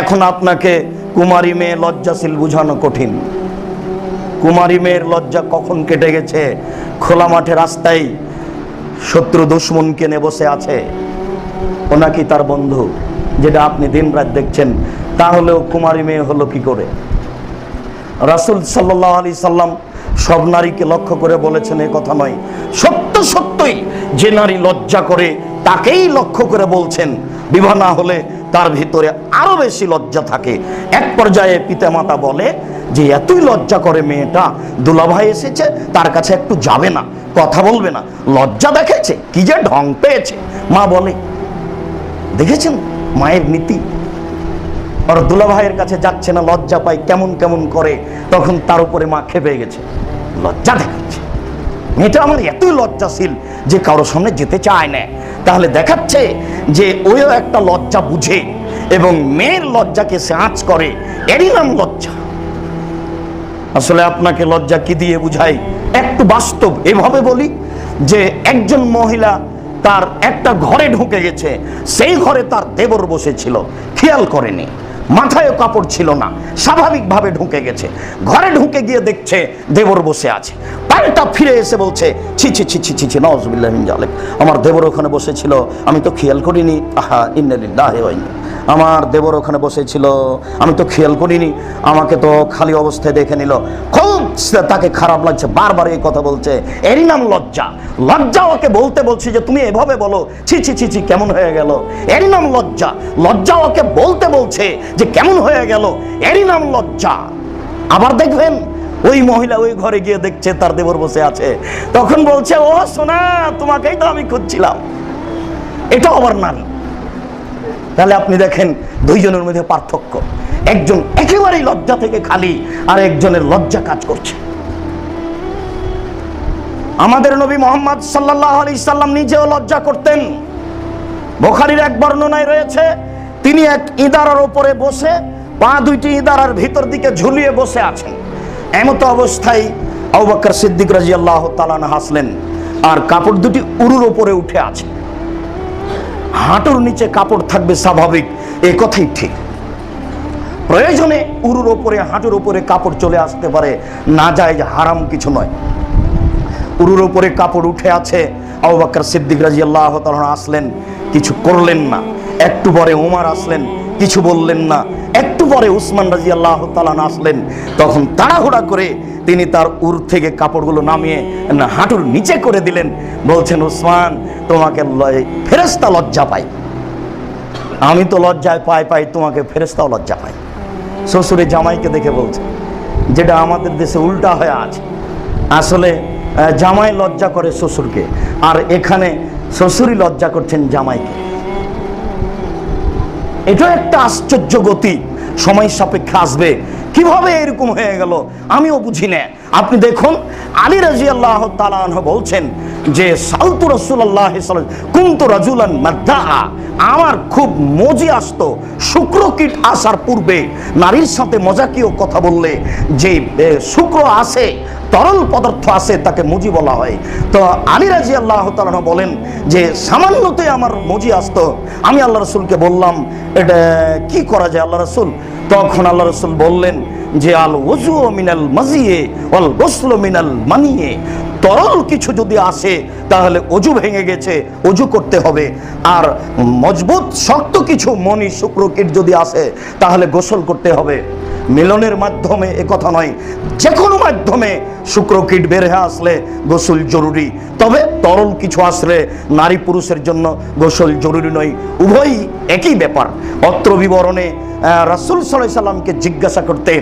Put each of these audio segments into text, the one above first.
এখন আপনাকে কুমারী মেয়ে লজ্জাশীল বুঝানো কঠিন। কুমারী মেয়ের লজ্জা কখন কেটে গেছে? খোলা মাঠে রাস্তায় শত্রু দুশ্মনকে নিয়ে বসে আছে। ও নাকি তার বন্ধু, যেটা আপনি দিনরাত দেখছেন। তাহলেও কুমারী মেয়ে হলো কি করে? রাসুল সাল্লাহ আলি সাল্লাম সব নারীকে লক্ষ্য করে বলেছেন, এ কথা নয়। সত্য সত্যই যে নারী লজ্জা করে, তাকেই লক্ষ্য করে বলছেন, বিবাহ না হলে তার ভিতরে আরও বেশি লজ্জা থাকে। এক পর্যায়ে পিতামাতা বলে যে, এতই লজ্জা করে মেয়েটা। দুলাভাই এসেছে, তার কাছে একটু যাবে না, কথা বলবে না। লজ্জা দেখেছে কি যে ঢং পেয়েছে। মা বলে, দেখেছেন মায়ের নীতি? আর দুলা ভাইয়ের কাছে যাচ্ছে না, লজ্জা পায় কেমন কেমন করে? তখন তার উপরে মা খেপে গেছে, লজ্জা দেখাচ্ছে। মেয়েটা আমার এতই লজ্জাশীল যে কারোর সামনে যেতে চায় না। তাহলে দেখাচ্ছে যে ওইও একটা লজ্জা বুঝে এবং মেয়ের লজ্জাকে সে আঁচ করে। এরই নাম লজ্জা। আসলে আপনাকে লজ্জা কি দিয়ে বুঝাই? একটু বাস্তব এভাবে বলি যে একজন মহিলা তার একটা ঘরে ঢুকে গেছে, সেই ঘরে তার দেবর বসেছিল। খেয়াল করেনি মাথায় কাপড় ছিল না, স্বাভাবিকভাবে ঢুকে গেছে। ঘরে ঢুকে গিয়ে দেখছে দেবর বসে আছে। পাল্টা ফিরে এসে বলছে, ছি ছি ছি ছি ছি ছি আমার দেবর ওখানে বসেছিল, আমি তো খেয়াল করিনি। আহা হয়নি আমার দেবর ওখানে বসেছিল, আমি তো খেয়াল করিনি। আমাকে তো খালি অবস্থায় দেখে নিল। খুব তাকে খারাপ লাগছে, বারবার এই কথা বলছে। এরই নাম লজ্জা। লজ্জা ওকে বলতে বলছি যে, তুমি এভাবে বলো, ছি ছি ছি ছি, কেমন হয়ে গেল? এরই নাম লজ্জা। লজ্জা ওকে বলতে বলছে যে, কেমন হয়ে গেল? এরই নাম লজ্জা। আবার দেখবেন ওই মহিলা ওই ঘরে গিয়ে দেখছে তার দেবর বসে আছে। তখন বলছে, ও সোনা, তোমাকেই তো আমি খুঁজছিলাম। এটা আবার নারী তাহলে আপনি দেখেন, দুইজনের মধ্যে পার্থক্য। একজন একেবারেই লজ্জা থেকে খালি, আর একজনের লজ্জা কাজ করছে। আমাদের নবী মোহাম্মদ সাল্লাহ আলি সাল্লাম নিজেও লজ্জা করতেন। বোখারির এক বর্ণনায় রয়েছে, তিনি এক ইদারার ওপরে বসে, পা দুইটি ইদারার ভিতর দিকে ঝুলিয়ে বসে আছেন। এমতো অবস্থায় আউবাক্কর সিদ্দিক রাজি আল্লাহ তালান হাসলেন, আর কাপড় দুটি উরুর ওপরে উঠে আছে। হাঁটুর নিচে কাপড় থাকবে স্বাভাবিক, এ কথাই ঠিক। প্রয়োজনে উরুর ওপরে, হাঁটুর ওপরে কাপড় চলে আসতে পারে, না যায় হারাম কিছু নয়। উরুর ওপরে কাপড় উঠে আছে, আবু বাক্কর সিদ্দিক রাজি আল্লাহ আসলেন কিছু করলেন না। একটু পরে উমার আসলেন, কিছু বললেন না। একটু পরে উসমান রাজি আল্লাহ তালান আসলেন, তখন তাড়াহুড়া করে তিনি তার উর থেকে কাপড়গুলো নামিয়ে হাঁটুর নিচে করে দিলেন। বলছেন, উসমান, তোমাকে ফেরেস্তা লজ্জা পাই আমি তো লজ্জায় পাই পাই, তোমাকে ফেরেস্তাও লজ্জা পাই শ্বশুরে জামাইকে দেখে বলছে, যেটা আমাদের দেশে উল্টা হয়ে আছে। আসলে জামাই লজ্জা করে শ্বশুরকে, আর এখানে শ্বশুরই লজ্জা করছেন জামাইকে। এটা একটা আশ্চর্য গতি। সময় সাপেক্ষে আসবে। কীভাবে এরকম হয়ে গেল? আমিও বুঝি না। আপনি দেখুন, আলী রাজি আল্লাহ বলছেন যে, সালতু রসুল্লাহ কুন্তু রাজুলান মাদ্দা আমার খুব মজি আসতো, শুক্র কীট আসার পূর্বে। নারীর সাথে মজাকীয় কথা বললে? যে শুক্র আসে তরল পদার্থ আছে তাকে মুজি বলা হয়। তো আলী রাজি আল্লাহ তালা বলেন যে, সামান্যতে আমার মুজি আসতো। আমি আল্লাহ রসুলকে বললাম, এটা কি করা যায় আল্লাহ রসুল? তখন আল্লাহ রসুল বললেন যে আল ওজু মিনাল মাজিয়ে অল গোসল মিনাল মানিয়ে। তরল কিছু যদি আসে, তাহলে অজু ভেঙে গেছে, অজু করতে হবে। আর মজবুত, শক্ত কিছু মনি শুক্রকীট যদি আসে, তাহলে গোসল করতে হবে। মিলনের মাধ্যমে এ কথা নয় যে কোনো মাধ্যমে শুক্রকীট বের হয়ে আসলে গোসল জরুরি। তবে তরল কিছু আসলে নারী পুরুষের জন্য গোসল জরুরি নয়, উভয়ই একই ব্যাপার। অত্র বিবরণে রাসূল সাল্লাহ সাল্লামকে জিজ্ঞাসা করতে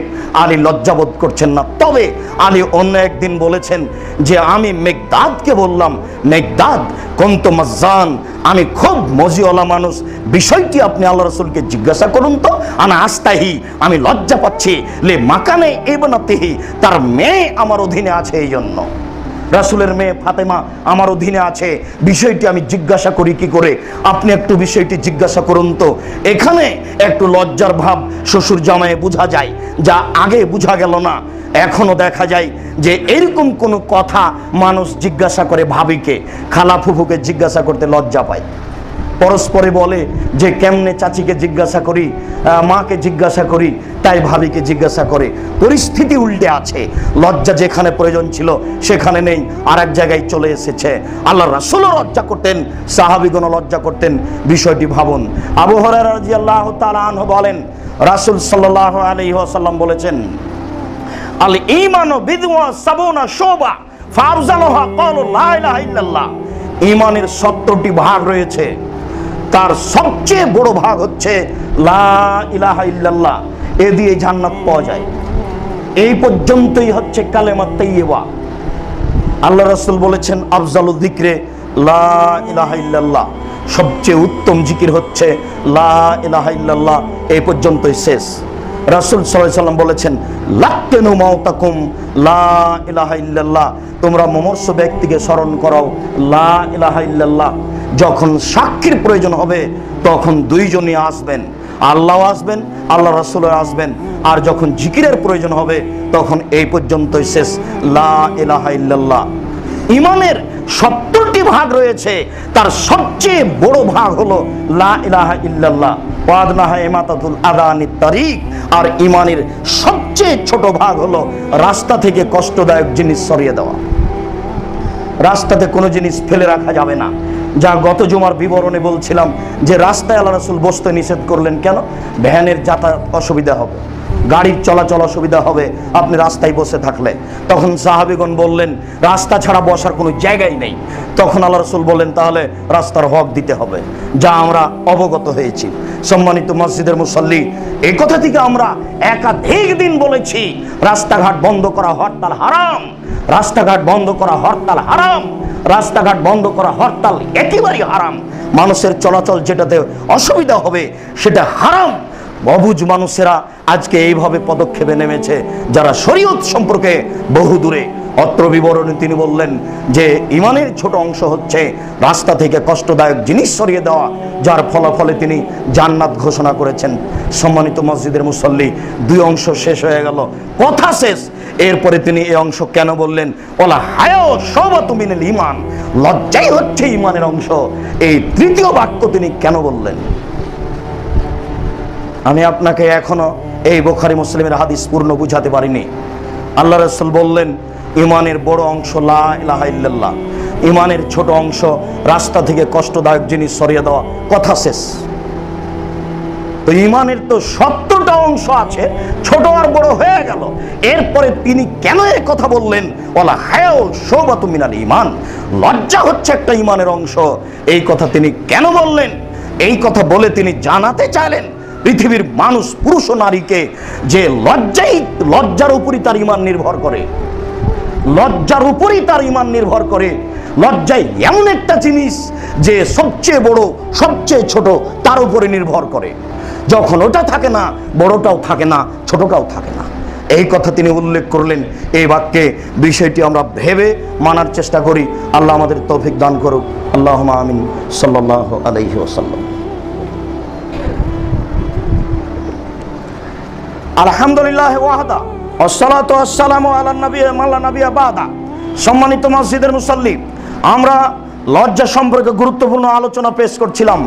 আলী লজ্জাবোধ করছেন না। তবে আলী অন্য একদিন বলেছেন যে আমি মেঘদাদকে বললাম, মেঘদাদ, কন্ত মজ্জান? আমি খুব মজিওয়ালা মানুষ। বিষয়টি আপনি আল্লাহ রসুলকে জিজ্ঞাসা করুন তো। আনা আস্তাহি আমি লজ্জা পাচ্ছি। লে মাকানে এবনাতেহি তার মেয়ে আমার অধীনে আছে এই জন্য রাসুলের মেয়ে ফাতেমা আমার অধীনে আছে। বিষয়টি আমি জিজ্ঞাসা করি কি করে? আপনি একটু বিষয়টি জিজ্ঞাসা করুন তো। এখানে একটু লজ্জার ভাব শ্বশুর জামায়ে বোঝা যায়, যা আগে বোঝা গেল না। এখনও দেখা যায় যে এরকম কোনো কথা মানুষ জিজ্ঞাসা করে ভাবিকে। খালা ফুফুকে জিজ্ঞাসা করতে লজ্জা পায়। পরস্পরে বলে যে কেমনে চাচিকে জিজ্ঞাসা করি মাকে জিজ্ঞাসা করি, তাই ভাবিকে জিজ্ঞাসা করে। পরিস্থিতি উল্টে আছে। লজ্জা যেখানে প্রয়োজন ছিল, সেখানে নেই। আর এক জায়গায় চলে এসেছে। আল্লাহ রাসুলও লজ্জা করতেন সাহাবিগণ লজ্জা করতেন। বিষয়টি ভাবুন। আবু হরারা রাদিয়াল্লাহু তাআলা আনহু বলেন, রাসূল সাল্লাল্লাহু আলাইহি ওয়াসাল্লাম বলেছেন, আল ঈমান বিদওয়া সাবুনা শোবা ফারজালহা ক্বালু লা ইলাহা ইল্লাল্লাহ। ঈমানের 70টি ভাগ রয়েছে। তার সবচেয়ে বড় ভাগ হচ্ছে লা এ দিয়ে জান্নাত পাওয়া যায়। এই পর্যন্তই হচ্ছে কালেমা আল্লাহ বলেছেন, আফজালু ইল্লাল্লাহ। সবচেয়ে উত্তম জিকির হচ্ছে লা এই পর্যন্তই শেষ। রাসূল সাল্লাম বলেছেন, লাক্কেনু মাউতাকুম লা ইলাহা ইল্লাল্লাহ। তোমরা মমর্ষ ব্যক্তিকে স্মরণ করো লা ইলাহা ইল্লাল্লাহ। যখন সাক্ষীর প্রয়োজন হবে, তখন দুইজনই আসবেন। আল্লাহ আসবেন, আল্লাহ রাসূল আসবেন। আর যখন জিকিরের প্রয়োজন হবে, তখন এই পর্যন্তই শেষ। লা ইলাহা ইল্লাল্লাহ। ইমানের সত্তরটি ভাগ রয়েছে, তার সবচেয়ে বড় ভাগ হলো লা ইলাহা ইল্লাল্লাহ। ওয়াদনাহা ইমাতাতুল আদানি তারিক। আর ইমানের সবচেয়ে ছোট ভাগ হলো রাস্তা থেকে কষ্টদায়ক জিনিস সরিয়ে দেওয়া। রাস্তাতে কোনো জিনিস ফেলে রাখা যাবে না। যা গত জুমার বিবরণে বলছিলাম যে রাস্তায় আল্লাহ রাসুল বসতে নিষেধ করলেন কেন? ভ্যানের যাতায়াত অসুবিধা হবে। গাড়ির চলাচল অসুবিধা হবে, আপনি রাস্তায় বসে থাকলে। তখন সাহাবিগণ বললেন, রাস্তা ছাড়া বসার কোনো জায়গাই নেই। তখন আল্লাহ রসুল বললেন, তাহলে রাস্তার হক দিতে হবে, যা আমরা অবগত হয়েছি। সম্মানিত মসজিদের মুসল্লি, এই কথা থেকে আমরা একাধিক দিন বলেছি, রাস্তাঘাট বন্ধ করা হরতাল হারাম, রাস্তাঘাট বন্ধ করা হরতাল হারাম, রাস্তাঘাট বন্ধ করা হরতাল একেবারেই হারাম। মানুষের চলাচল যেটাতে অসুবিধা হবে, সেটা হারাম। অবুজ মানুষেরা আজকে এইভাবে পদক্ষেপে নেমেছে, যারা শরীয়ত সম্পর্কে বহু দূরে অত্র বিবরণে তিনি বললেন যে ইমানের ছোট অংশ হচ্ছে রাস্তা থেকে কষ্টদায়ক জিনিস সরিয়ে দেওয়া, যার ফলাফলে তিনি জান্নাত ঘোষণা করেছেন। সম্মানিত মসজিদের মুসল্লি, দুই অংশ শেষ হয়ে গেল, কথা শেষ। এরপরে তিনি এই অংশ কেন বললেন? ওলা হায়ও সবাত মিনেল ইমান লজ্জাই হচ্ছে ইমানের অংশ। এই তৃতীয় বাক্য তিনি কেন বললেন? আমি আপনাকে এখনও এই বোখারি মুসলিমের হাদিস পূর্ণ বুঝাতে পারিনি। আল্লাহ রসুল বললেন, ইমানের বড় অংশ লা ইলাহা ইল্লাল্লাহ। ইমানের ছোট অংশ রাস্তা থেকে কষ্টদায়ক জিনিস সরিয়ে দেওয়া। কথা শেষ। তো ইমানের তো সত্তরটা অংশ আছে, ছোট আর বড় হয়ে গেল। এরপরে তিনি কেন এ কথা বললেন? ওলা হ্যাঁ সৌবাত মিনাল ইমান লজ্জা হচ্ছে একটা ইমানের অংশ। এই কথা তিনি কেন বললেন? এই কথা বলে তিনি জানাতে চাইলেন। পৃথিবীর মানুষ, পুরুষ ও নারীকে যে লজ্জাই লজ্জার উপরই তার ইমান নির্ভর করে, লজ্জার উপরই তার ইমান নির্ভর করে, লজ্জাই এমন একটা জিনিস যে সবচেয়ে বড়, সবচেয়ে ছোট তার উপরে নির্ভর করে। যখন ওটা থাকে না, বড়টাও থাকে না, ছোটটাও থাকে না। এই কথা তিনি উল্লেখ করলেন এই বাক্যে। বিষয়টি আমরা ভেবে মানার চেষ্টা করি। আল্লাহ আমাদের তৌফিক দান করুক। আল্লাহ আমিন। সাল্লাহ আলহি ওসাল্লাম ওয়াহাদা, আসসালাতু আসসালামু আলা নবী নবী সম্মানিত মসজিদের মুসল্লি আমরা লজ্জা সম্পর্কে গুরুত্বপূর্ণ আলোচনা পেশ করছিলাম।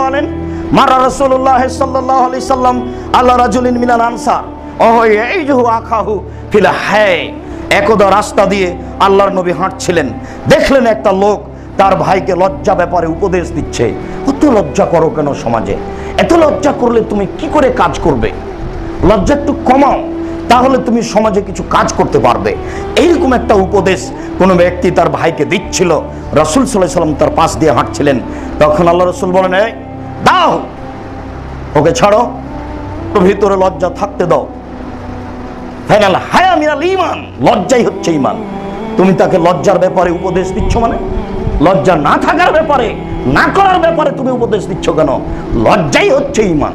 বলেন, মারা রাসূলুল্লাহ সাল্লাম আল্লাহ রাজুলিন মিনাল আনসার ওহ ফিল একদা রাস্তা দিয়ে আল্লাহর নবী হাঁটছিলেন। দেখলেন একটা লোক তার ভাইকে লজ্জা ব্যাপারে উপদেশ দিচ্ছে। কত লজ্জা করো কেন সমাজে? এত লজ্জা করলে তুমি কি করে কাজ করবে? লজ্জা একটু কমাও, তাহলে তুমি সমাজে কিছু কাজ করতে পারবে। এইরকম একটা উপদেশ কোনো ব্যক্তি তার ভাইকে দিচ্ছিল, রসুল সাল্লাহ সাল্লাম তার পাশ দিয়ে হাঁটছিলেন। তখন আল্লাহ রসুল বলেন, এই, দাও, ওকে ছাড়ো ভিতরে লজ্জা থাকতে দাও। ফাইনাল হায়া মিনাল ইমান, লজ্জাই হচ্ছে ইমান। তুমি তাকে লজ্জার ব্যাপারে উপদেশ দিচ্ছ মানে? লজ্জা না থাকার ব্যাপারে, না করার ব্যাপারে তুমি উপদেশ দিচ্ছ কেন? লজ্জাই হচ্ছে ইমান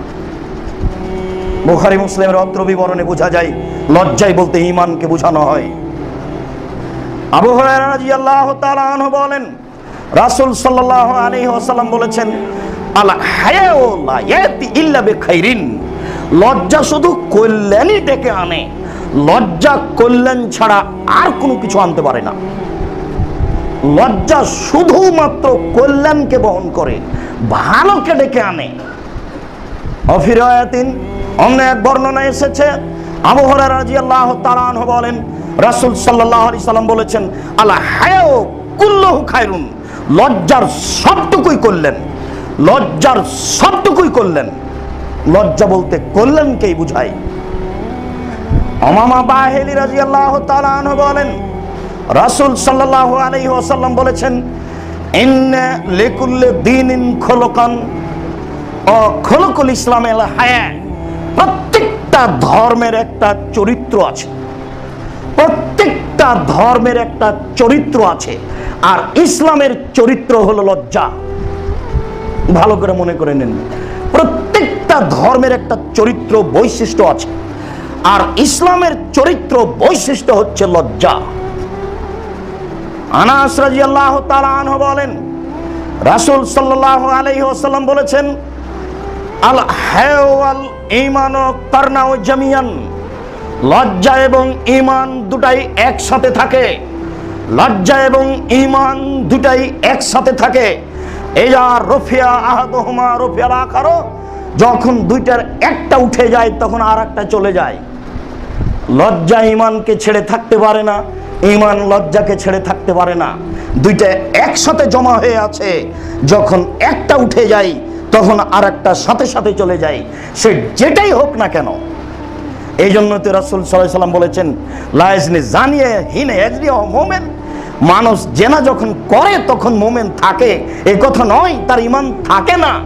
বুখারি মুসলিমের অত্র বিবরণে বোঝা যায়, লজ্জাই বলতে ইমানকে বোঝানো হয়। আবু হুরায়রা রাদিয়াল্লাহু তাআলা বলেন, রাসূল সাল্লাল্লাহু আলাইহি ওয়াসাল্লাম বলেছেন, আল ইয়াতি ইল্লা বিখাইরিন। লজ্জা শুধু কল্যাণই ডেকে আনে, লজ্জা কল্যাণ ছাড়া আর কোনো কিছু আনতে পারে না। লজ্জা শুধুমাত্র কল্যাণকে বহন করে, ভালোকে ডেকে আনে। অফিরায়াতিন, অন্য এক বর্ণনা এসেছে, আবু হুরায়রা রাদিয়াল্লাহু তাআলা আনহু বলেন, রাসূল সাল্লাল্লাহু আলাইহি সাল্লাম বলেছেন, আলা হায়াউ কুল্লুহু খায়রুন। লজ্জার সবটুকুই করলেন লজ্জার সবটুকুই করলেন লজ্জা বলতে কল্যাণকেই বুঝায়। অমামা বাহেলি রাদিয়াল্লাহু তাআলা আনহু বলেন রাসূল সাল্লাল্লাহু আলাইহি ওয়াসাল্লাম বলেছেন লিকুল্লি দীনিন খলকান ও খলকুল ইসলামের হায়া প্রত্যেকটা ধর্মের একটা চরিত্র আছে। প্রত্যেকটা ধর্মের একটা চরিত্র আছে। আর ইসলামের চরিত্র হলো লজ্জা। ভালো করে মনে করে নেন। প্রত্যেকটা ধর্মের একটা চরিত্র বৈশিষ্ট্য আছে। আর ইসলামের চরিত্র বৈশিষ্ট্য হচ্ছে লজ্জা। আনাস রাদিয়াল্লাহু তাআলা আনহু বলেন, রাসূল সাল্লাল্লাহু আলাইহি ওয়াসাল্লাম বলেছেন, আল হায়াল ঈমান ও কারনাও জামিয়ান। লজ্জা এবং ঈমান দুটাই একসাথে থাকে। লজ্জা এবং ঈমান দুটাই একসাথে থাকে। এজা রফিয়া আহাদহুমা রফিয়াল আখারো, যখন দুইটার একটা উঠে যায়, তখন আর একটা চলে যায়। লজ্জা ইমানকে ছেড়ে থাকতে পারে না। ইমান লজ্জাকে ছেড়ে থাকতে পারে না। দুইটা একসাথে জমা হয়ে আছে। যখন একটা উঠে যায়, তখন আর একটা সাথে সাথে চলে যায়। সে যেটাই হোক না কেন। এই জন্য তো রাসুল সাল্লাম বলেছেন লাইজনি জানিয়ে হিনে মোমেন। মানুষ জেনা যখন করে, তখন মোমেন থাকে। এ কথা নয়, তার ইমান থাকে না।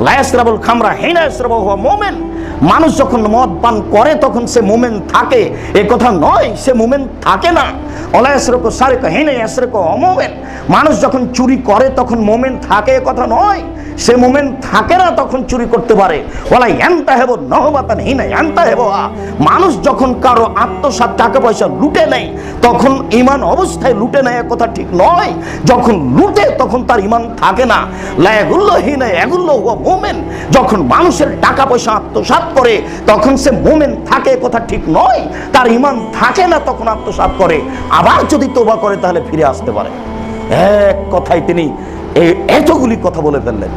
লায়াসরাবুল খামরা হেনা মোমেন। মানুষ যখন মদ পান করে, তখন সে মোমেন থাকে। এ কথা নয়, সে মোমেন থাকে না। অলায়াসরক সারেক হেনে ইয়াসরক অমোমেন মানুষ যখন চুরি করে, তখন মোমেন থাকে, এ কথা নয়। সে মোমেন থাকে না, তখন চুরি করতে পারে। ওলা ইয়ান্তা হেব নহবাতান হিনা ইয়ান্তা হেব মানুষ যখন কারও আত্মসাৎ, টাকা পয়সা লুটে নেয়, তখন ইমান অবস্থায় লুটে নেয়, এ কথা ঠিক নয়। যখন লুটে, তখন তার ইমান থাকে না। লায়াগুল্লো এগুল্লো হুয়া মোমেন। যখন মানুষের টাকা পয়সা আত্মসাৎ করে তখন সে মোমেন থাকে কথা ঠিক নয়। তার ইমান থাকে না তখন আত্মসাৎ করে। আবার যদি তোবা করে তাহলে ফিরে আসতে পারে। এক কথায় তিনি এতগুলি কথা বলে ফেললেন।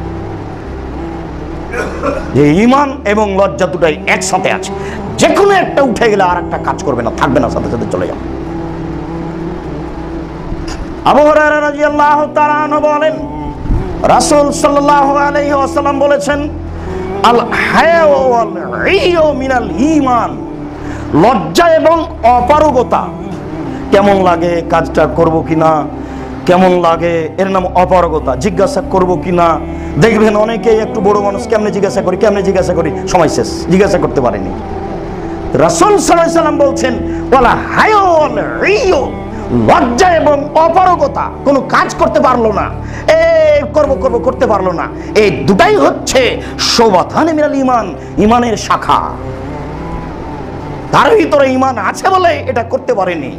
যে ইমান এবং লজ্জা দুটাই একসাথে আছে। যে কোনো একটা উঠে গেলে আর একটা কাজ করবে না, থাকবে না, সাথে সাথে চলে যাবে। আবু হুরায়রা রাদিয়াল্লাহু তাআলা বলেন, রাসূল আলাইহি ওয়াসাল্লাম বলেছেন আল হায়া মিনাল ঈমান লজ্জা এবং অপারগতা। কেমন লাগে কাজটা করব কিনা কেমন লাগে? এর নাম অপারগতা। জিজ্ঞাসা করব কিনা দেখবেন অনেকেই একটু বড় মানুষ, কেমনে জিজ্ঞাসা করি, কেমনে জিজ্ঞাসা করি? সময় শেষ, জিজ্ঞাসা করতে পারেনি। রাসূল সাল্লাম বলছেন ওয়ালা হায়াল রিয়ো লজ্জা এবং অপারগতা কোনো কাজ করতে পারল না। এ করব করব করতে পারল না। এই দুটাই হচ্ছে শোভাথানে মিনাল ইমান ইমানের শাখা। তার ভিতরে ইমান আছে বলে এটা করতে পারেনি।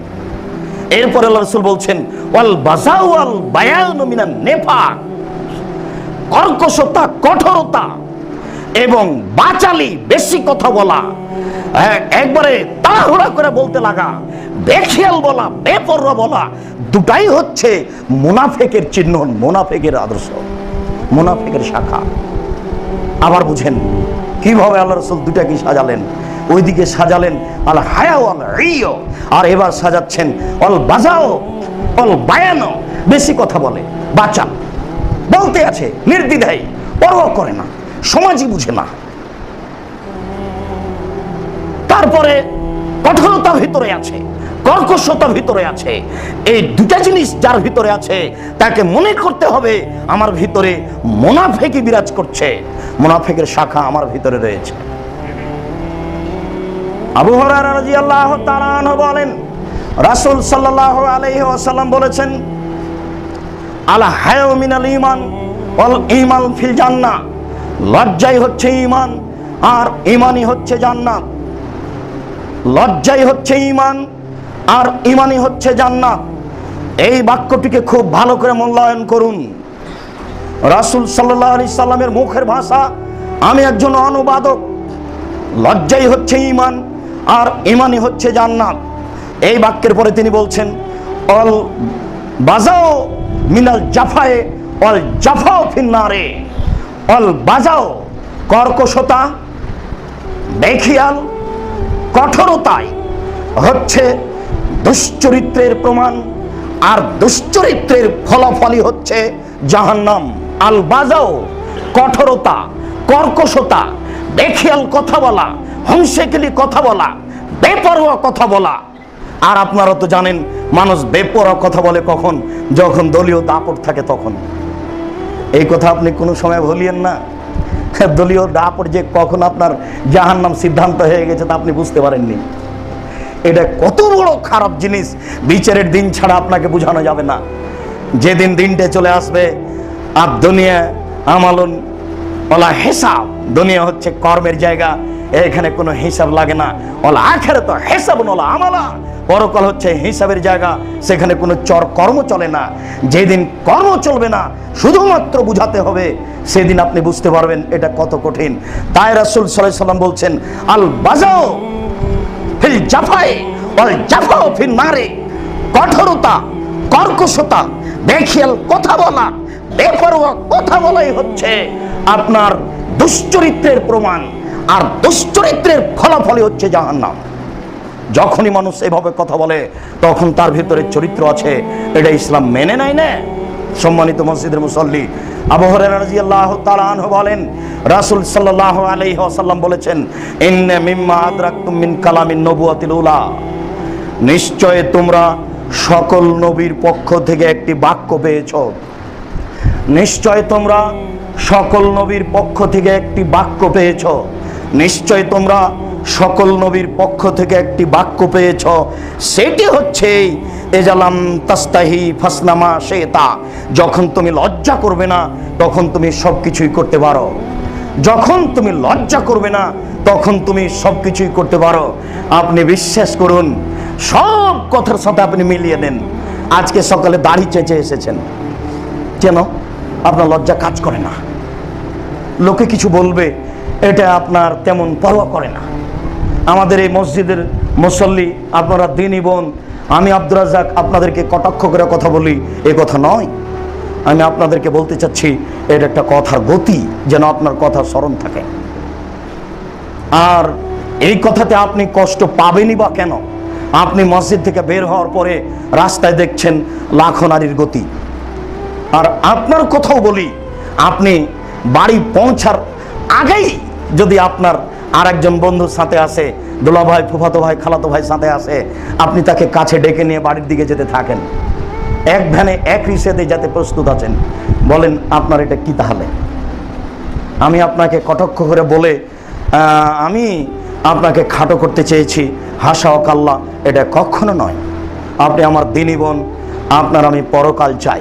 এরপরে আল্লাহ রসুল বলছেন, ওয়াল বাজাউ ওয়াল বায়ান মিনান নেফাক। কর্কশতা, কঠোরতা এবং বাচালি বেশি কথা বলা। একবারে তাড়াহুড়া করে বলতে লাগা। বেখেয়াল বলা, বেপরোয়া বলা, দুটাই হচ্ছে মুনাফেকের চিহ্ন, মুনাফেকের আদর্শ, মুনাফেকের শাখা। আবার বুঝেন, কীভাবে আল্লাহ রসুল দুটা কি সাজালেন? ওইদিকে সাজালেন আল হায়াও আল রিও আর এবার সাজাচ্ছেন অল বাজাও অল বায়ানো। বেশি কথা বলে বাঁচা বলতে আছে, নির্দ্বিধায়, পরোয়া করে না, সমাজই বুঝে না। তারপরে কঠোরতা ভিতরে আছে, কর্কশতা ভিতরে আছে। এই দুটা জিনিস যার ভিতরে আছে, তাকে মনে করতে হবে আমার ভিতরে মোনাফেকি বিরাজ করছে। মোনাফেকের শাখা আমার ভিতরে রয়েছে। আবু হরারা রাদিয়াল্লাহু তাআলা বলেন, রাসূল সাল্লাল্লাহু আলাইহি ওয়াসাল্লাম বলেছেন, আলা হায়াউ মিনাল ঈমান ওয়াল ঈমান ফিল জান্নাহ। লজ্জাই হচ্ছে ঈমান, আর ইমানই হচ্ছে জান্নাত। লজ্জাই হচ্ছে ইমান আর ইমানই হচ্ছে জান্নাত। এই বাক্যটিকে খুব ভালো করে মূল্যায়ন করুন। রাসূল সাল্লাল্লাহু আলাইহি সাল্লামের মুখের ভাষা, আমি একজন অনুবাদক। লজ্জাই হচ্ছে ইমান আর ইমানই হচ্ছে জান্নাত। এই বাক্যের পরে তিনি বলছেন, অল বাজাও মিনাল জাফায়ে, অল জাফাও ফিন্নারে। অল বাজাও কর্কশতা বেখিয়াল কঠোরতায় হচ্ছে দুশ্চরিত্রের প্রমাণ, আর দুশ্চরিত্রের ফলাফলই হচ্ছে জাহান্নাম। আল বাজাও, কঠোরতা, কর্কশতা, বেখিয়াল কথা বলা হংসেকেলি কথা বলা, বেপরোয়া কথা বলা। আর আপনারা তো জানেন, মানুষ বেপরোয়া কথা বলে কখন? যখন দলীয় দাপট থাকে তখন। এই কথা আপনি কোনো সময় ভুলিয়েন না। দলীয় দাপট যে কখন আপনার জাহান নাম সিদ্ধান্ত হয়ে গেছে তা আপনি বুঝতে পারেননি। এটা কত বড় খারাপ জিনিস, বিচারের দিন ছাড়া আপনাকে বোঝানো যাবে না। যেদিন দিনটা চলে আসবে, আর দুনিয়া আমালন ওলা হেসাব, দুনিয়া হচ্ছে কর্মের জায়গা এখানে কোনো হিসাব লাগে না। ওলা আখের তো হিসাব নলা আমালা। পরকাল হচ্ছে হিসাবের জায়গা, সেখানে কোনো চর কর্ম চলে না। যেদিন কর্ম চলবে না, শুধুমাত্র বুঝাতে হবে, সেদিন আপনি বুঝতে পারবেন এটা কত কঠিন। তাই রাসুল সাল্লাহ সাল্লাম বলছেন, আল বাজাও ফিল জাফায়ে ওয়াল জাফাও ফিল নারে। কঠোরতা, কর্কশতা বেখিয়াল কথা বলা, বেপরোয়া কথা বলাই হচ্ছে। আপনার দুশ্চরিত্রের প্রমাণ আর দুশ্চরিত্রের ফলাফলই হচ্ছে জাহান্নাম। যখনই মানুষ এভাবে কথা বলে, তখন তার ভিতরে চরিত্র আছে। এটা ইসলাম মেনে নেয় না। সম্মানিত মসজিদের মুসল্লি আবু হুরায়রা রাদিয়াল্লাহু তাআলা আনহু বলেন, রাসূল সাল্লাল্লাহু আলাইহি ওয়াসাল্লাম বলেছেন, ইন্না মিম্মা আদরাকতুম মিন কালামিন নবুয়াতিল উলা। নিশ্চয় তোমরা সকল নবীর পক্ষ থেকে একটি বাক্য পেয়েছ। নিশ্চয় তোমরা সকল নবীর পক্ষ থেকে একটি বাক্য পেয়েছ। নিশ্চয় তোমরা সকল নবীর পক্ষ থেকে একটি বাক্য পেয়েছ। সেটি হচ্ছে, এজালাম তাস্তাহি ফাসনামা শেতা যখন তুমি লজ্জা করবে না, তখন তুমি সব কিছুই করতে পারো। যখন তুমি লজ্জা করবে না, তখন তুমি সব কিছুই করতে পারো। আপনি বিশ্বাস করুন, সব কথার সাথে আপনি মিলিয়ে নেন। আজকে সকালে দাড়ি চেঁচে এসেছেন। কেন? আপনার লজ্জা কাজ করে না। লোকে কিছু বলবে এটা আপনার তেমন পরোয়া করে না। আমাদের এই মসজিদের মুসল্লি আপনারা দিনই বোন, আমি আব্দুর রাজাক আপনাদেরকে কটাক্ষ করে কথা বলি, এ কথা নয়। আমি আপনাদেরকে বলতে চাচ্ছি এটা একটা কথার গতি যেন আপনার কথা স্মরণ থাকে। আর এই কথাতে আপনি কষ্ট পাবেনই বা কেন? আপনি মসজিদ থেকে বের হওয়ার পরে রাস্তায় দেখছেন লাখো নারীর গতি। আর আপনার কথাও বলি, আপনি বাড়ি পৌঁছার আগেই যদি আপনার আর একজন বন্ধুর সাথে আসে দোলা ভাই ফুফাতো ভাই, খালাতো ভাই সাথে আসে, আপনি তাকে কাছে ডেকে নিয়ে বাড়ির দিকে যেতে থাকেন। এক ভ্যানে এক রিসেতে যাতে প্রস্তুত আছেন। বলেন, আপনার এটা কি তাহলে? আমি আপনাকে কটাক্ষ করে বলে আমি আপনাকে খাটো করতে চেয়েছি। হাসা অকাল্লা এটা কখনো নয়। আপনি আমার দিনী বোন, আপনার আমি পরকাল চাই।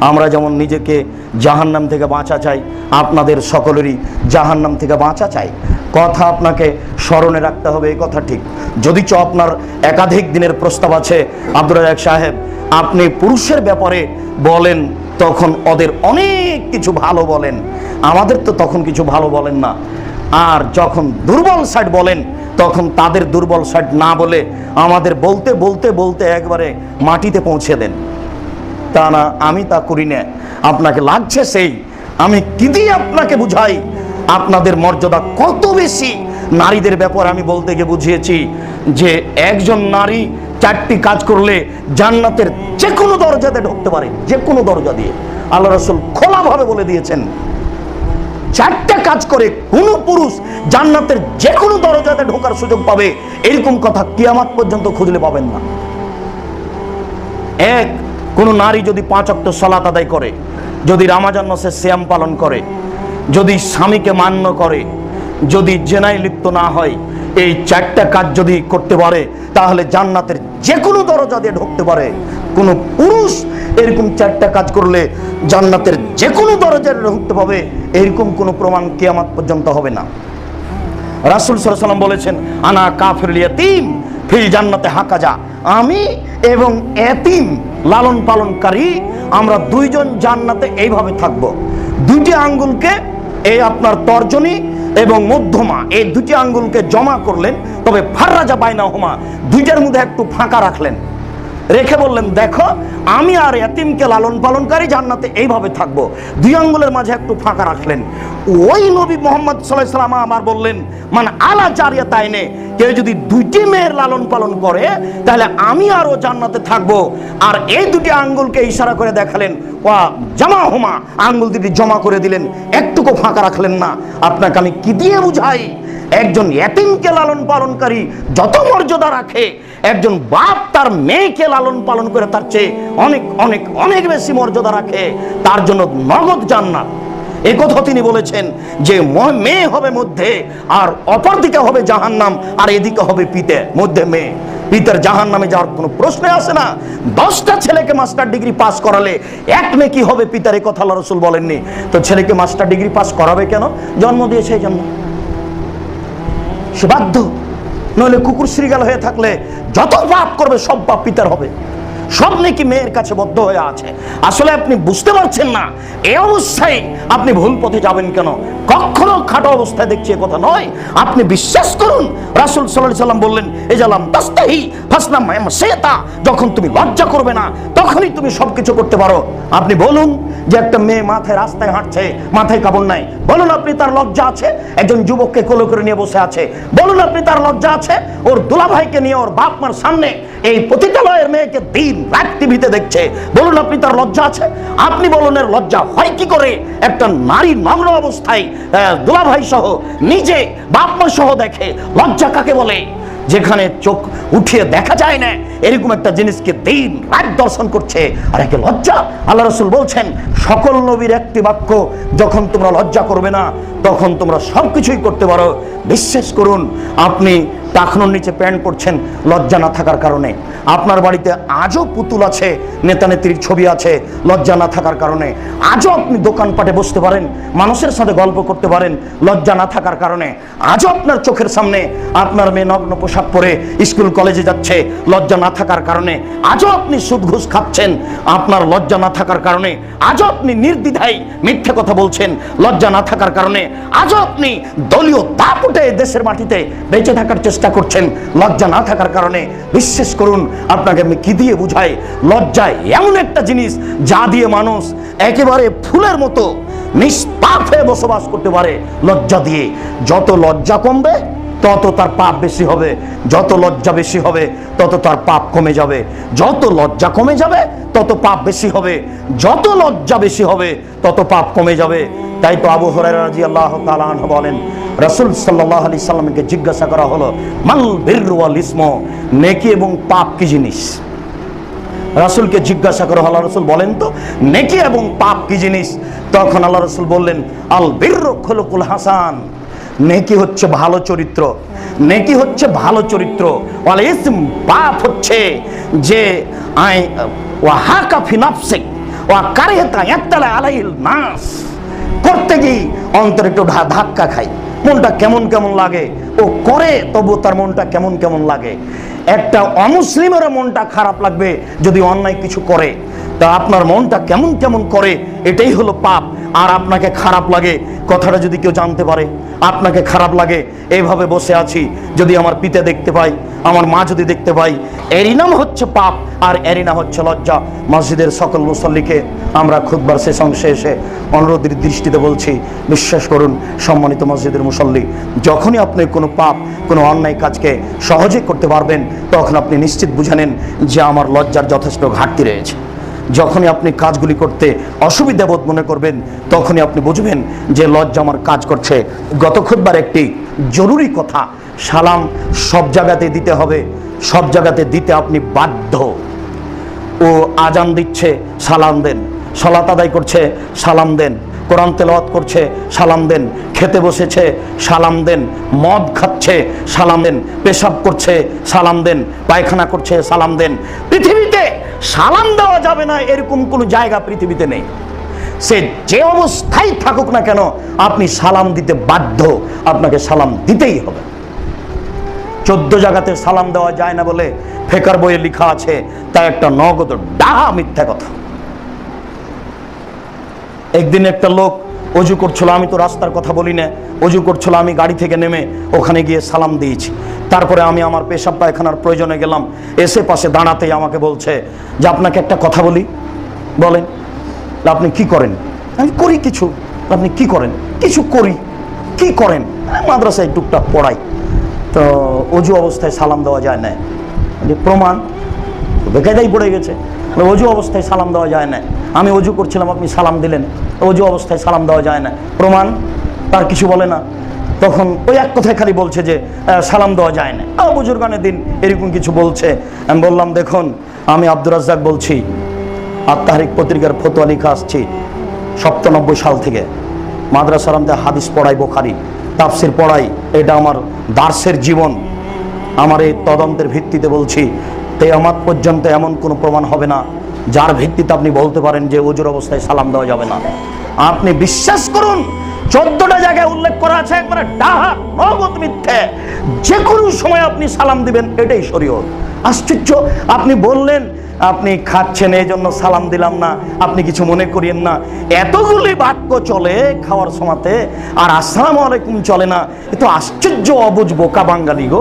আমরা যেমন নিজেকে জাহান্নাম থেকে বাঁচা চাই, আপনাদের সকলেরই জাহান্নাম থেকে বাঁচা চাই। কথা আপনাকে স্মরণে রাখতে হবে, এই কথা ঠিক। যদি চ আপনার একাধিক দিনের প্রস্তাব আছে আব্দুল রাজাক সাহেব, আপনি পুরুষের ব্যাপারে বলেন, তখন ওদের অনেক কিছু ভালো বলেন। আমাদের তো তখন কিছু ভালো বলেন না। আর যখন দুর্বল সাইড বলেন, তখন তাদের দুর্বল সাইড না বলে আমাদের বলতে বলতে বলতে একবারে মাটিতে পৌঁছে দেন। তা না, আমি তা করি না। আপনাকে লাগছে সেই। আমি কি দিয়ে আপনাকে বুঝাই? আপনাদের মর্যাদা কত বেশি? নারীদের ব্যাপারে আমি বলতে গিয়ে বুঝিয়েছি যে, একজন নারী চারটি কাজ করলে জান্নাতের যে কোনো দরজাতে ঢুকতে পারে যে কোনো দরজা দিয়ে। আল্লাহ রসুল খোলাভাবে বলে দিয়েছেন, চারটা কাজ করে কোনো পুরুষ জান্নাতের যে কোনো দরজাতে ঢোকার সুযোগ পাবে, এরকম কথা কিয়ামাত পর্যন্ত খুঁজলে পাবেন না। এক কোনো নারী যদি পাঁচ অক্ট সলাত আদায় করে, যদি রামাজান মাসে শ্যাম পালন করে, যদি স্বামীকে মান্য করে, যদি জেনায় লিপ্ত না হয়, এই চারটা কাজ যদি করতে পারে, তাহলে জান্নাতের যে কোনো দরজা দিয়ে ঢুকতে পারে। কোনো পুরুষ এরকম চারটা কাজ করলে জান্নাতের যে কোনো দরজায় ঢুকতে পাবে, এরকম কোনো প্রমাণ কেয়ামাত পর্যন্ত হবে না। রাসুল সাল্লাম বলেছেন, আনা কাফির ইয়াতিম ফিল জান্নাতে হাকা যা আমি এবং এতিম লালন পালনকারী, আমরা দুইজন জান্নাতে এইভাবে থাকব। দুইটি আঙ্গুলকে এই আপনার তর্জনী এবং মধ্যমা, এই দুটি আঙ্গুলকে জমা করলেন, তবে ফাররাজা বাইনা হোমা দুইটার মধ্যে একটু ফাঁকা রাখলেন। রেখে বললেন, দেখো, আমি আর এতিমকে লালন পালনকারী জান্নাতে এইভাবে থাকব। দুই আঙ্গুলের মাঝে একটু ফাঁকা রাখলেন। ওই নবী মোহাম্মদ সাল্লাহ সাল্লাম আমার বললেন মানে আলা চারিয়া তাই নে কেউ যদি দুইটি মেয়ের লালন পালন করে, তাহলে আমি আরও জান্নাতে থাকব। আর এই দুটি আঙ্গুলকে ইশারা করে দেখালেন, ওয়া জামা হুমা। আঙ্গুল দুটি জমা করে দিলেন, একটুকু ফাঁকা রাখলেন না। আপনাকে আমি কি দিয়ে বুঝাই? একজন এতিমকে লালন পালনকারী যত মর্যাদা রাখে, একজন বাপ তার মেয়েকে লালন পালন করে তার চেয়ে অনেক অনেক অনেক বেশি মর্যাদা রাখে, তার জন্য নগদ জান্নাত। এ কথা তিনি বলেছেন যে মেয়ে হবে মধ্যে, আর অপর দিকে হবে জাহান্নাম, আর এদিকে হবে পিতে, মধ্যে মেয়ে। পিতার জাহান নামে যাওয়ার কোনো প্রশ্নে আসে না। দশটা ছেলেকে মাস্টার ডিগ্রি পাস করালে এক মেয়ে কি হবে পিতার? এ কথা আল্লাহ রসুল বলেননি। তো ছেলেকে মাস্টার ডিগ্রি পাস করাবে কেন? জন্ম দিয়েছে এই জন্য সে বাধ্য নইলে কুকুর শ্রীগাল হয়ে থাকলে যত পাপ করবে, সব পাপ পিতার হবে। সব নাকি মেয়ের কাছে বদ্ধ হয়ে আছে। আসলে আপনি বুঝতে পারছেন না, এ অবস্থায় আপনি ভুল পথে যাবেন কেন? কখনো খাটো অবস্থায় দেখছি এ কথা নয়। আপনি বিশ্বাস করুন, রাসুল সাল্লাহ সাল্লাম বললেন, এই জালাম তাস্তাহি, ফাসনাম সেতা যখন তুমি লজ্জা করবে না, তখনই তুমি সব কিছু করতে পারো। আপনি বলুন যে একটা মেয়ে মাথায় রাস্তায় হাঁটছে, মাথায় কাপড় নাই। বলুন আপনি তার লজ্জা আছে? একজন যুবককে কোলো করে নিয়ে বসে আছে। বলুন আপনি তার লজ্জা আছে? ওর দুলাভাইকে নিয়ে ওর বাপ মার সামনে এই পতিতালয়ের মেয়েকে দিন রাত টিভিতে দেখছে। বলুন আপনি তার লজ্জা আছে? আপনি বলুন এর লজ্জা হয় কি করে? একটা নারী নগ্ন অবস্থায় দুলাভাই সহ নিজে বাপ মা সহ দেখে। লজ্জা কাকে বলে? যেখানে চোখ উঠিয়ে দেখা যায় না, এরকম একটা জিনিসকে দিন রাত দর্শন করছে। আর একে লজ্জা। আল্লাহ রসুল বলছেন, সকল নবীর একটি বাক্য, যখন তোমরা লজ্জা করবে না, তখন তোমরা সব কিছুই করতে পারো। বিশ্বাস করুন, আপনি টাকনোর নিচে প্যান্ট পরছেন, লজ্জা না থাকার কারণে। আপনার বাড়িতে আজও পুতুল আছে নেতা নেত্রীর ছবি আছে, লজ্জা না থাকার কারণে। আজও আপনি দোকানপাটে বসতে পারেন, মানুষের সাথে গল্প করতে পারেন, লজ্জা না থাকার কারণে। আজও আপনার চোখের সামনে আপনার মেয়ে নগ্ন পোশাক পরে স্কুল কলেজে যাচ্ছে, লজ্জা না থাকার কারণে আজও আপনি সুদ ঘুষ খাচ্ছেন। আপনার লজ্জা না থাকার কারণে আজও আপনি নির্দ্বিধায় মিথ্যে কথা বলছেন। লজ্জা না থাকার কারণে আজও আপনি দলীয় দাপ উঠে দেশের মাটিতে বেঁচে থাকার চেষ্টা করছেন। লজ্জা না থাকার কারণে বিশ্বাস করুন, আপনাকে আমি কি দিয়ে বুঝাই? লজ্জা এমন একটা জিনিস যা দিয়ে মানুষ একেবারে ফুলের মতো নিষ্পাপ হয়ে বসবাস করতে পারে। লজ্জা দিয়ে যত লজ্জা কমবে তত তার পাপ বেশি হবে, যত লজ্জা বেশি হবে, তত তার পাপ কমে যাবে। যত লজ্জা কমে যাবে, তত পাপ বেশি হবে। যত লজ্জা বেশি হবে, তত পাপ কমে যাবে। তাই তো আবু হরাইরা রাদিয়াল্লাহু তাআলা আনহু বলেন, রাসূল সাল্লাল্লাহু আলাইহি সাল্লামকে জিজ্ঞাসা করা হলো মাল বিররু ওয়াল ইসম? নেকি এবং পাপ কি জিনিস? রাসূলকে জিজ্ঞাসা করা হলো রসুল বলেন তো, নেকি এবং পাপ কি জিনিস? তখন আল্লাহ রসুল বললেন, আল বিররু খুলুকুল হাসান। নেকি হচ্ছে ভালো চরিত্র, নেকি হচ্ছে ভালো চরিত্র। ওয়াল ইসম পাপ হচ্ছে যে আই, ওয়া হাকা ফি নাফসিক, ওয়া কারিহাতা ইয়াত্তালা আলাইহিল নাস। করতে গিয়ে অন্তর একটু ধাক্কা খাই। মনটা কেমন কেমন লাগে? ও করে, তবু তার মনটা কেমন কেমন লাগে? একটা অমুসলিমেরও মনটা খারাপ লাগবে যদি অন্যায় কিছু করে। তা আপনার মনটা কেমন কেমন করে, এটাই হলো পাপ। আর আপনাকে খারাপ লাগে, কথাটা যদি কেউ জানতে পারে, আপনাকে খারাপ লাগে এইভাবে বসে আছি, যদি আমার পিতা দেখতে পাই, আমার মা যদি দেখতে পাই, এরই নাম হচ্ছে পাপ, আর এরই নাম হচ্ছে লজ্জা। মসজিদের সকল মুসল্লিকে আমরা খুদবার শেষ অংশে এসে অনুরোধের দৃষ্টিতে বলছি, বিশ্বাস করুন, সম্মানিত মসজিদের মুসল্লি, যখনই আপনি কোনো পাপ, কোনো অন্যায় কাজকে সহজে করতে পারবেন, তখন আপনি নিশ্চিত বুঝে নেন যে আমার লজ্জার যথেষ্ট ঘাটতি রয়েছে। যখনই আপনি কাজগুলি করতে অসুবিধা বোধ মনে করবেন, তখনই আপনি বুঝবেন যে লজ্জা আমার কাজ করছে। গত খুববার একটি জরুরি কথা, সালাম সব জায়গাতে দিতে হবে, সব জায়গাতে দিতে আপনি বাধ্য। ও আজান দিচ্ছে, সালাম দেন। সলাত আদায় করছে, সালাম দেন। কোরআন তেলাওয়াত করছে, সালাম দেন। খেতে বসেছে, সালাম দেন। মদ খাচ্ছে, সালাম দেন। পেশাব করছে, সালাম দেন। পায়খানা করছে, সালাম দেন। পৃথিবীতে সালাম দেওয়া যাবে না, এরকম কোনো জায়গা পৃথিবীতে নেই। সে যে অবস্থায় থাকুক না কেন, আপনি সালাম দিতে বাধ্য। আপনাকে সালাম দিতেই হবে। চোদ্দ জায়গাতে সালাম দেওয়া যায় না বলে ফেকার বইয়ে লেখা আছে তা একটা নগদ ডাহা মিথ্যা কথা। একদিন একটা লোক অজু করছিল, আমি তো রাস্তার কথা বলি না, অজু করছিল, আমি গাড়ি থেকে নেমে ওখানে গিয়ে সালাম দিয়েছি। তারপরে আমি আমার পেশাব পায়খানার প্রয়োজনে গেলাম, এসে পাশে দাঁড়াতেই আমাকে বলছে যে, আপনাকে একটা কথা বলি, বলেন, আপনি কি করেন? আমি করি কিছু, আপনি কি করেন? কিছু করি, কি করেন? মাদ্রাসায় টুকটাক পড়াই, তো অজু অবস্থায় সালাম দেওয়া যায় না। প্রমাণ বেকায়দাই পড়ে গেছে। অজু অবস্থায় সালাম দেওয়া যায় না। আমি অজু করছিলাম, আপনি সালাম দিলেন। অজু অবস্থায় সালাম দেওয়া যায় না। প্রমাণ? তার কিছু বলে না। তখন ওই এক কথায় খালি বলছে যে সালাম দেওয়া যায় না। আ বুজুর্গানের দিন এরকম কিছু বলছে। আমি বললাম, দেখুন, আমি আব্দুর রাজ্জাক বলছি। আত্মাহারিক পত্রিকার ফতোয়া লিখা আসছি সপ্তানব্বই সাল থেকে। মাদ্রাসার আমাদের হাদিস পড়াই বোখারি। তাফসির পড়াই। এটা আমার দার্সের জীবন। আমার এই তদন্তের ভিত্তিতে বলছি কেয়ামাত পর্যন্ত এমন কোনো প্রমাণ হবে না, যার ভিত্তিতে আপনি বলতে পারেন যে ওজুর অবস্থায় সালাম দেওয়া যাবে না। আপনি বিশ্বাস করুন, চোদ্দটা জায়গায় উল্লেখ করা আছে, একবারে ডাহা মিথ্যে। যে কোনো সময় আপনি সালাম দিবেন, এটাই শরীয়ত। আশ্চর্য, আপনি বললেন, আপনি খাচ্ছেন এই জন্য সালাম দিলাম না, আপনি কিছু মনে করিয়েন না। এতগুলি বাক্য চলে খাওয়ার সময়তে, আর আসসালামু আলাইকুম চলে না। এ তো আশ্চর্য অবুঝ বোকা বাঙালি গো।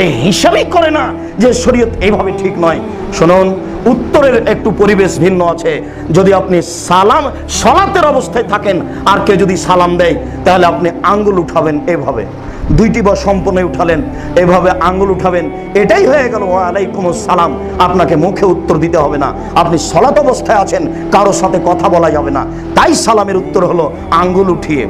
হিসাবই করে না যে শরীয়ত এইভাবে ঠিক নয়। শুনুন, উত্তরের একটু পরিবেশ ভিন্ন আছে। যদি আপনি সালাম, সলাতের অবস্থায় থাকেন, আর কেউ যদি সালাম দেয়, তাহলে আপনি আঙ্গুল উঠাবেন এভাবে। দুইটি বা সম্পূর্ণ উঠালেন, এভাবে আঙ্গুল উঠাবেন, এটাই হয়ে গেল, ওয়ালাইকুম সালাম আপনাকে মুখে উত্তর দিতে হবে না। আপনি সলাত অবস্থায় আছেন কারোর সাথে কথা বলা যাবে না। তাই সালামের উত্তর হলো, আঙ্গুল উঠিয়ে।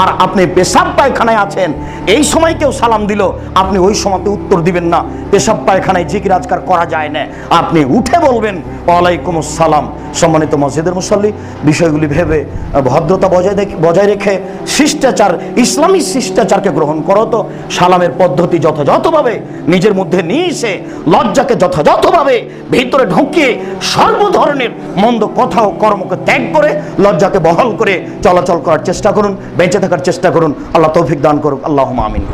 আর আপনি পেশাব পায়খানায় আছেন। এই সময় কেউ সালাম দিল, আপনি ওই সময়তে উত্তর দিবেন না। পেশাব পায়খানায় জিকির আজকার করা যায় না। আপনি উঠে বলবেন, ওয়ালাইকুম আসসালাম। সম্মানিত মসজিদের মুসল্লি, বিষয়গুলি ভেবে ভদ্রতা বজায় বজায় রেখে শিষ্টাচার, ইসলামী শিষ্টাচারকে গ্রহণ করো তো। সালামের পদ্ধতি যথাযথভাবে, নিজের মধ্যে নিয়ে এসে, লজ্জাকে যথাযথভাবে ভিতরে ঢুকিয়ে সর্ব ধরনের মন্দ কথা ও কর্মকে ত্যাগ করে, লজ্জাকে বহল করে চলাচল করার চেষ্টা করুন। বেঁচে থাকার চেষ্টা করুন। আল্লাহ তৌফিক দান করুক। আল্লাহ আমিন।